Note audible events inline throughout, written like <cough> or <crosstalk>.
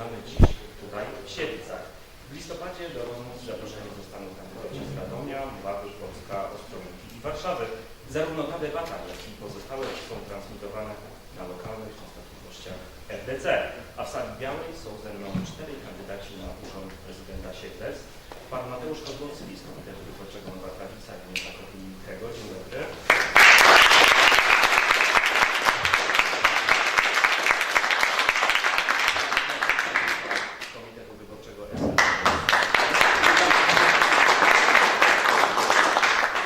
rozpoczynamy dziś tutaj w Siedlcach. W listopadzie do rozmów zaproszeni zostaną kandydaci z Radomia, Mławy, Polska, Ostrołęki i Warszawy. Zarówno ta debata, jak i pozostałe są transmitowane na lokalnych częstotliwościach RDC. A w sali białej są ze mną czterej kandydaci na urząd prezydenta Siedlec. Pan Mateusz Kozłowski z Komitetu Wyborczego Nowa Prawica Gmina Kopilickiego. Dzień dobry. Z Komitetu Wyborczego SLD.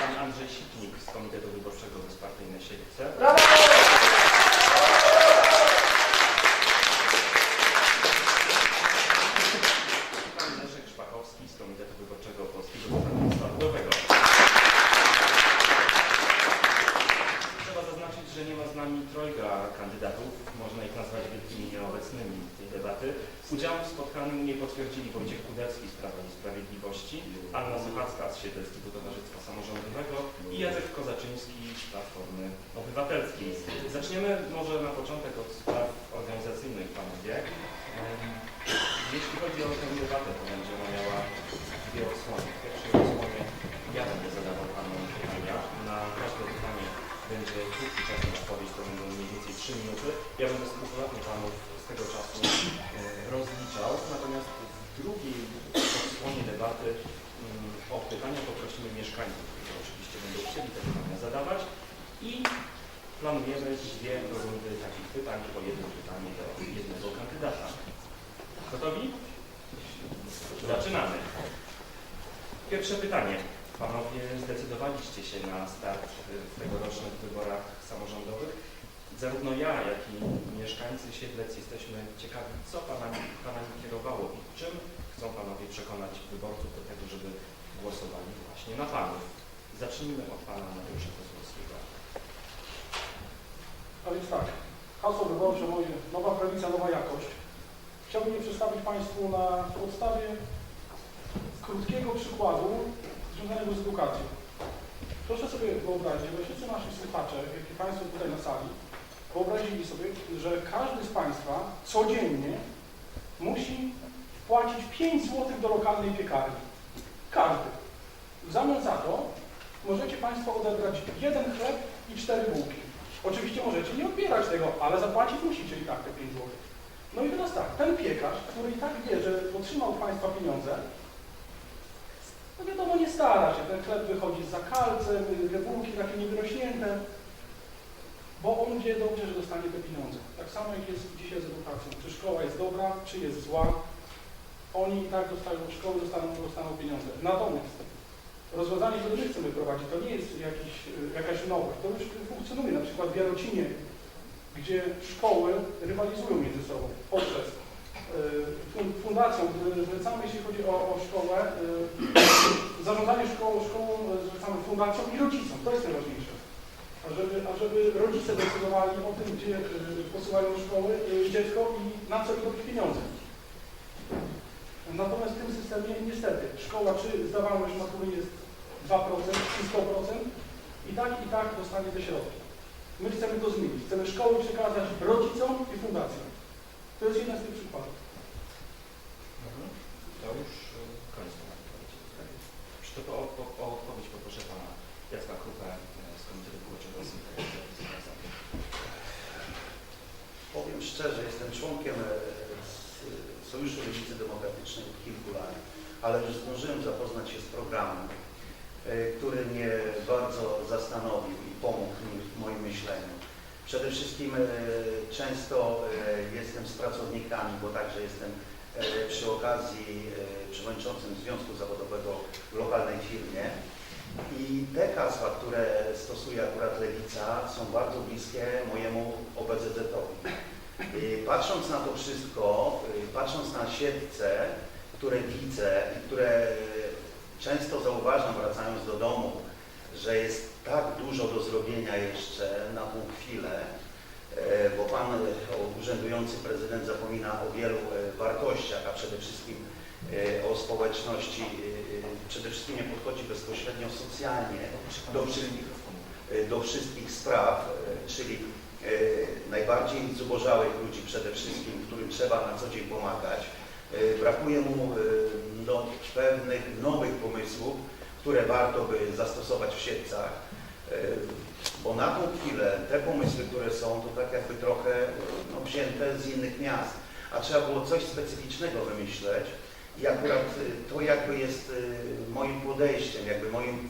Pan Andrzej Sitnik z Komitetu Wyborczego Bezpartyjne Siedlce. Pan Leszek Szpachowski z Komitetu Wyborczego Polskiego Stronnictwa Ludowego. Trzeba zaznaczyć, że nie ma z nami trojga kandydatów, można ich nazwać wielkimi nieobecnymi tej debaty. Udział w spotkaniu nie potwierdzili Wojciech Kudecki z Prawa i Sprawiedliwości, Anna Suchacka z Siedleckiego Towarzystwa Samorządowego i Jacek Kozaczyński z Platformy Obywatelskiej. Zaczniemy może na początek od spraw organizacyjnych, panowie. Jeśli chodzi o tę debatę, to pytań, po jednym pytaniu do jednego kandydata. Gotowi? Zaczynamy. Pierwsze pytanie. Panowie zdecydowaliście się na start w tegorocznych wyborach samorządowych. Zarówno ja, jak i mieszkańcy Siedlec jesteśmy ciekawi, co panami, panami kierowało i czym chcą panowie przekonać wyborców do tego, żeby głosowali właśnie na panów. Zacznijmy od pana Mateusza Kozłowskiego. A więc tak, hasło wyborcze moje, nowa prawica, nowa jakość. Chciałbym je przedstawić Państwu na podstawie krótkiego przykładu związanego z edukacją. Proszę sobie wyobrazić, że wszyscy nasi słuchacze, jak i Państwo tutaj na sali, wyobrazili sobie, że każdy z Państwa codziennie musi płacić 5 zł do lokalnej piekarni. Każdy. W zamian za to możecie Państwo odebrać jeden chleb i cztery bułki. Oczywiście możecie nie odbierać tego, ale zapłacić musicie i tak te 5 zł. No i teraz tak, ten piekarz, który i tak wie, że otrzymał od Państwa pieniądze, no wiadomo, nie stara się, ten chleb wychodzi za kalcem, te takie niewyrośnięte, bo on wie dobrze, że dostanie te pieniądze. Tak samo jak jest dzisiaj z edukacją. Czy szkoła jest dobra, czy jest zła, oni i tak dostają szkoły, dostaną, dostaną pieniądze. Natomiast rozwiązanie, które my chcemy prowadzić, to nie jest jakiś, y, jakaś nowość. To już funkcjonuje na przykład w Jarocinie, gdzie szkoły rywalizują między sobą poprzez fun- fundacją, y, zlecamy, jeśli chodzi o, o szkołę, <coughs> zarządzanie szkołą, szkołą zlecamy fundacją i rodzicom. To jest najważniejsze. Ażeby, ażeby rodzice decydowali o tym, gdzie posyłają szkoły dziecko i na co robić pieniądze. Natomiast w tym systemie niestety szkoła czy zdawalność matury jest 2% czy 100% i tak i tak dostanie te środki. My chcemy to zmienić. Chcemy szkoły przekazać rodzicom i fundacjom. To jest jeden z tych przykładów. To już y, koniec pana wypowiedzi. Czy to o, o, o odpowiedź poproszę pana Jacka Krupę y, z Komitetu Wyborczego SLD. Powiem szczerze, jestem członkiem e, Sojuszu Lewicy Demokratycznej od kilku lat, ale już zdążyłem zapoznać się z programem, e, który mnie bardzo zastanowił i pomógł mi w moim myśleniu. Przede wszystkim e, często e, jestem z pracownikami, bo także jestem e, przy okazji e, przewodniczącym Związku Zawodowego w lokalnej firmie. I te hasła, które stosuje akurat Lewica, są bardzo bliskie mojemu OBZZ-owi. Patrząc na to wszystko, patrząc na siedlce, które widzę i które często zauważam wracając do domu, że jest tak dużo do zrobienia jeszcze na tą chwilę, e, bo Pan e, urzędujący prezydent zapomina o wielu e, wartościach, a przede wszystkim o społeczności przede wszystkim nie podchodzi bezpośrednio socjalnie Do wszystkich do wszystkich spraw, czyli najbardziej zubożałych ludzi przede wszystkim, którym trzeba na co dzień pomagać. Brakuje mu no, pewnych nowych pomysłów, które warto by zastosować w Siedlcach, e, bo na tą chwilę te pomysły, które są, to tak jakby trochę no, wzięte z innych miast, a trzeba było coś specyficznego wymyśleć. I akurat e, to jakby jest e, moim podejściem, jakby moim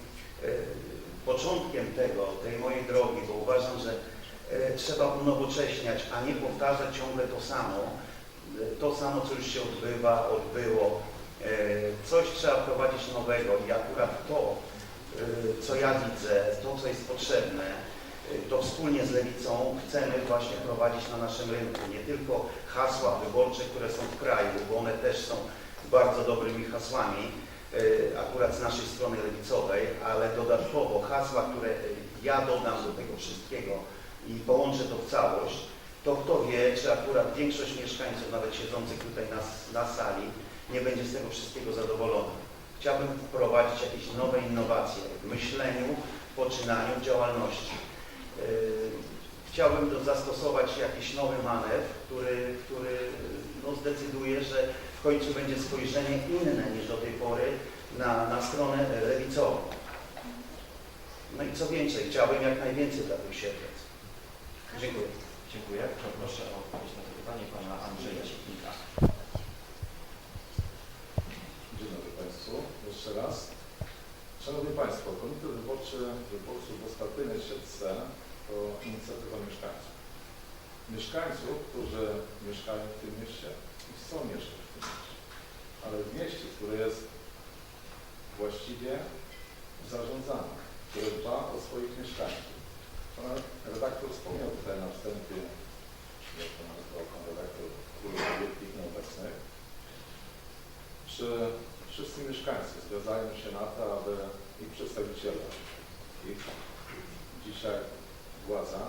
początkiem tego, tej mojej drogi, bo uważam, że trzeba unowocześniać, a nie powtarzać ciągle to samo, to samo, co już się odbywa, odbyło. E, Coś trzeba wprowadzić nowego i akurat to, e, co ja widzę, to, co jest potrzebne, e, to wspólnie z Lewicą chcemy właśnie prowadzić na naszym rynku. Nie tylko hasła wyborcze, które są w kraju, bo one też są bardzo dobrymi hasłami, akurat z naszej strony lewicowej, ale dodatkowo hasła, które ja dodam do tego wszystkiego i połączę to w całość, to kto wie, czy akurat większość mieszkańców, nawet siedzących tutaj na, na sali, nie będzie z tego wszystkiego zadowolona. Chciałbym wprowadzić jakieś nowe innowacje w myśleniu, w poczynaniu, w działalności. E, Chciałbym zastosować jakiś nowy manewr, który, który no, zdecyduje, że w końcu będzie spojrzenie inne niż do tej pory na, na stronę lewicową. No i co więcej, chciałbym jak najwięcej takich siedlec. Dziękuję. Dziękuję. Proszę o odpowiedź na to pytanie pana Andrzeja Sieknika. Dzień dobry Państwu. Jeszcze raz. Szanowni Państwo, Komitet Wyborczy Wyborców Bezpartyjnej Siedlce to inicjatywa mieszkańców. Mieszkańców, którzy mieszkają w tym mieście i chcą mieszkać w tym mieście. Ale w mieście, które jest właściwie zarządzane, które dba o swoich mieszkańców. Pan redaktor wspomniał tutaj na wstępie, jak to nazywał pan redaktor Król Wielkich Nieobecnych, czy wszyscy mieszkańcy zgadzają się na to, aby ich przedstawiciele, ich dzisiaj władza,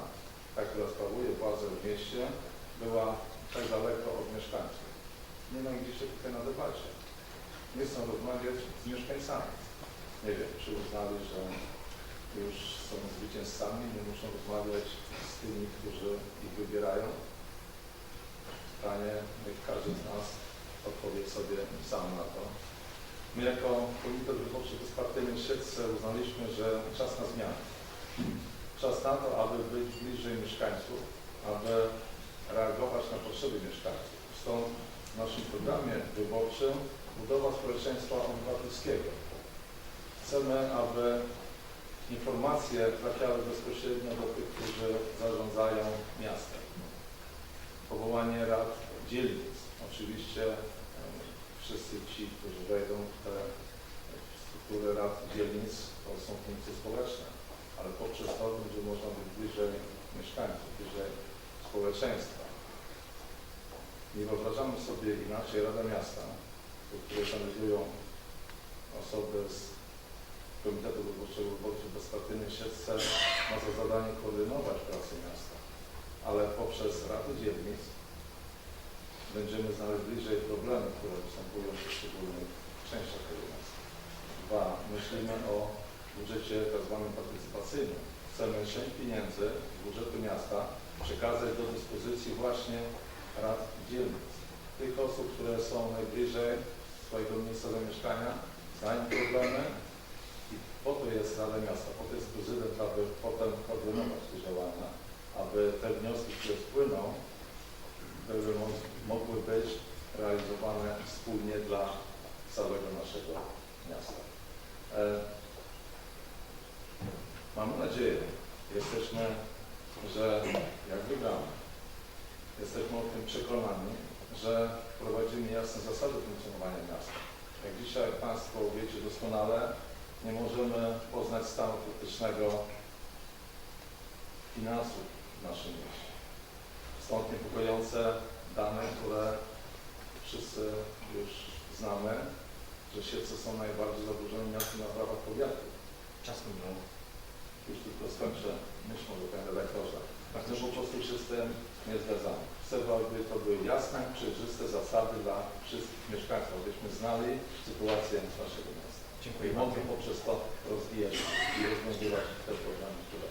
ta, która sprawuje władzę w mieście, była tak daleko od mieszkańców. Nie ma gdzie się tutaj na debacie. Nie chcą rozmawiać z mieszkańcami. Nie wiem, czy uznali, że już są zwycięzcami, nie muszą rozmawiać z tymi, którzy ich wybierają. Pytanie, niech każdy z nas odpowie sobie sam na to. My jako Komitet Wyborczy Bezpartyjnej Siedlce uznaliśmy, że czas na zmianę. Czas na to, aby być bliżej mieszkańców, aby reagować na potrzeby mieszkańców. Stąd w naszym programie wyborczym budowa społeczeństwa obywatelskiego. Chcemy, aby informacje trafiały bezpośrednio do tych, którzy zarządzają miastem. Powołanie rad dzielnic. Oczywiście wszyscy ci, którzy wejdą w te struktury rad dzielnic, to są funkcje społeczne, ale poprzez to będzie można być bliżej mieszkańców, bliżej społeczeństwa. Nie wyobrażamy sobie inaczej Rada Miasta, do której kandydują osoby z Komitetu Wyborczego Wyborców Bezpartyjnej Siedlce ma za zadanie koordynować pracę miasta, ale poprzez Rady Dzielnic będziemy znaleźć bliżej problemy, które występują w poszczególnych częściach miasta. Dwa, myślimy o budżecie tak zwanym partycypacyjnym. Chcemy część pieniędzy z budżetu miasta przekazać do dyspozycji właśnie rad dzielnic. Tych osób, które są najbliżej swojego miejsca zamieszkania, znają problemy i po to jest Rada Miasta, po to jest prezydent, aby potem koordynować te działania, aby te wnioski, które wpłyną, mo- mogły być realizowane wspólnie dla całego naszego miasta. E, mamy nadzieję, jesteśmy, że jak wygramy, jesteśmy o tym przekonani, że wprowadzimy jasne zasady funkcjonowania miasta. Jak dzisiaj Państwo wiecie doskonale, nie możemy poznać stanu faktycznego finansów w naszym mieście. Stąd niepokojące dane, które wszyscy już znamy, że Siedlce są najbardziej zadłużonym miastem na prawach powiatu. Czas minął. Już tylko skończę myślą do panie redaktorze. Bardzo po prostu się z tym nie zgadzamy. Chcę, aby to były jasne, przejrzyste zasady dla wszystkich mieszkańców, abyśmy znali sytuację naszego miasta. Dziękuję i mogli poprzez to rozwijać i rozwiązywać te programy, które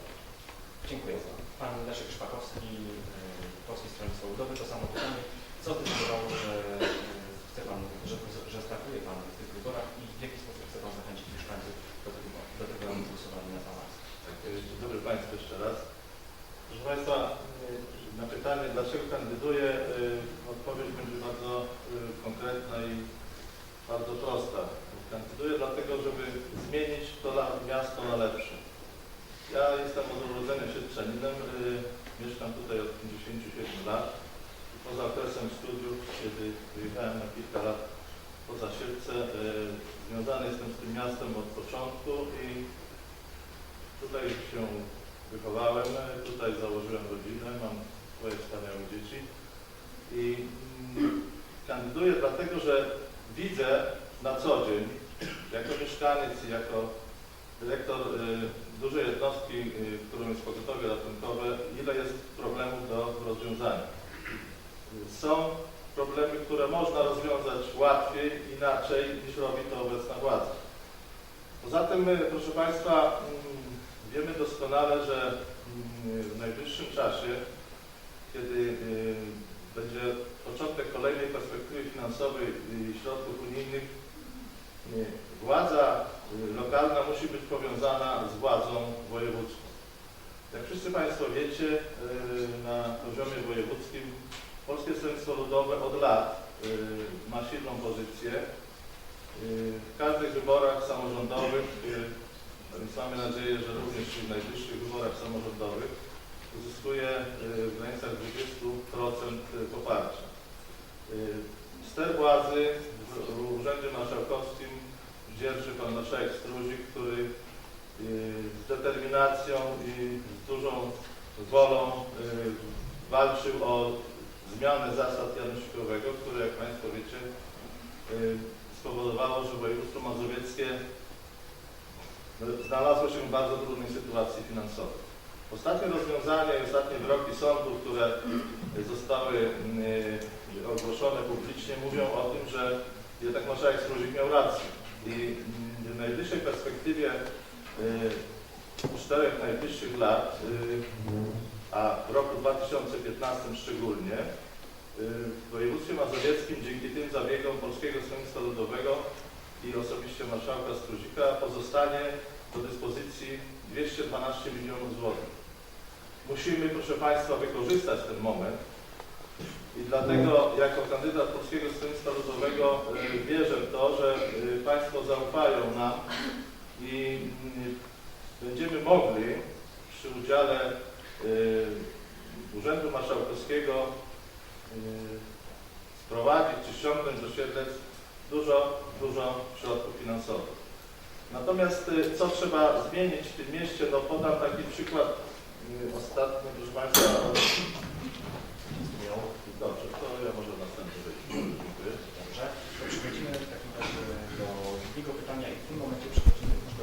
Dziękuję. Pan Leszek Szpakowski, y, Polskie Stronnictwo Ludowe, to samo pytanie. Co decydowało, że y, chce Pan, że, że startuje Pan w tych wyborach i w jaki sposób chce Pan zachęcić mieszkańców do tego, do tego aby głosowali na Pana? Tak, e, Dzień dobry Państwu jeszcze raz. Proszę Państwa, e, na pytanie, dlaczego kandyduję, e, odpowiedź będzie bardzo e, konkretna i bardzo prosta. Kandyduję dlatego, żeby zmienić to miasto na lepsze. Ja jestem od urodzenia siedlczaninem, e, mieszkam tutaj od 57 lat. Poza okresem studiów, kiedy wyjechałem na kilka lat poza Siedlce, e, związany jestem z tym miastem od początku i Tutaj się wychowałem, tutaj założyłem rodzinę, mam swoje wspaniałe dzieci i mm, kandyduję dlatego, że widzę na co dzień, jako mieszkaniec jako dyrektor y, dużej jednostki, y, którą jest pogotowie ratunkowe, ile jest problemów do rozwiązania. Y, Są problemy, które można rozwiązać łatwiej, inaczej niż robi to obecna władza. Poza tym, y, proszę Państwa, mm, wiemy doskonale, że mm, w najbliższym czasie, kiedy y, będzie początek kolejnej perspektywy finansowej i środków unijnych, y, władza y, lokalna musi być powiązana z władzą wojewódzką. Jak wszyscy Państwo wiecie, y, na poziomie wojewódzkim Polskie Stronnictwo Ludowe od lat y, ma silną pozycję. Y, W każdych wyborach samorządowych, więc mamy nadzieję, że również w najbliższych wyborach samorządowych uzyskuje w granicach 20% poparcia. Ster władzy w Urzędzie Marszałkowskim dzierży pan marszałek Struzik, który y, z determinacją i z dużą wolą y, walczył o zmianę zasad janosикowego, które jak Państwo wiecie y, spowodowało, że województwo mazowieckie znalazło się w bardzo trudnej sytuacji finansowej. Ostatnie rozwiązania i ostatnie wyroki sądu, które zostały ogłoszone publicznie, mówią o tym, że jednak marszałek Struzik miał rację. I y, w najbliższej perspektywie y, czterech najbliższych lat, y, a w roku 2015 szczególnie, w województwie mazowieckim dzięki tym zabiegom Polskiego Stronnictwa Ludowego i osobiście marszałka Struzika pozostanie do dyspozycji 212 milionów złotych. Musimy, proszę Państwa, wykorzystać ten moment i dlatego jako kandydat Polskiego Stronnictwa Ludowego y, wierzę w to, że y, Państwo zaufają nam i y, będziemy mogli przy udziale y, Urzędu Marszałkowskiego sprowadzić czy ściągnąć do Siedlec dużo, dużo środków finansowych. Natomiast co trzeba zmienić w tym mieście, no podam taki przykład ostatni, proszę Państwa,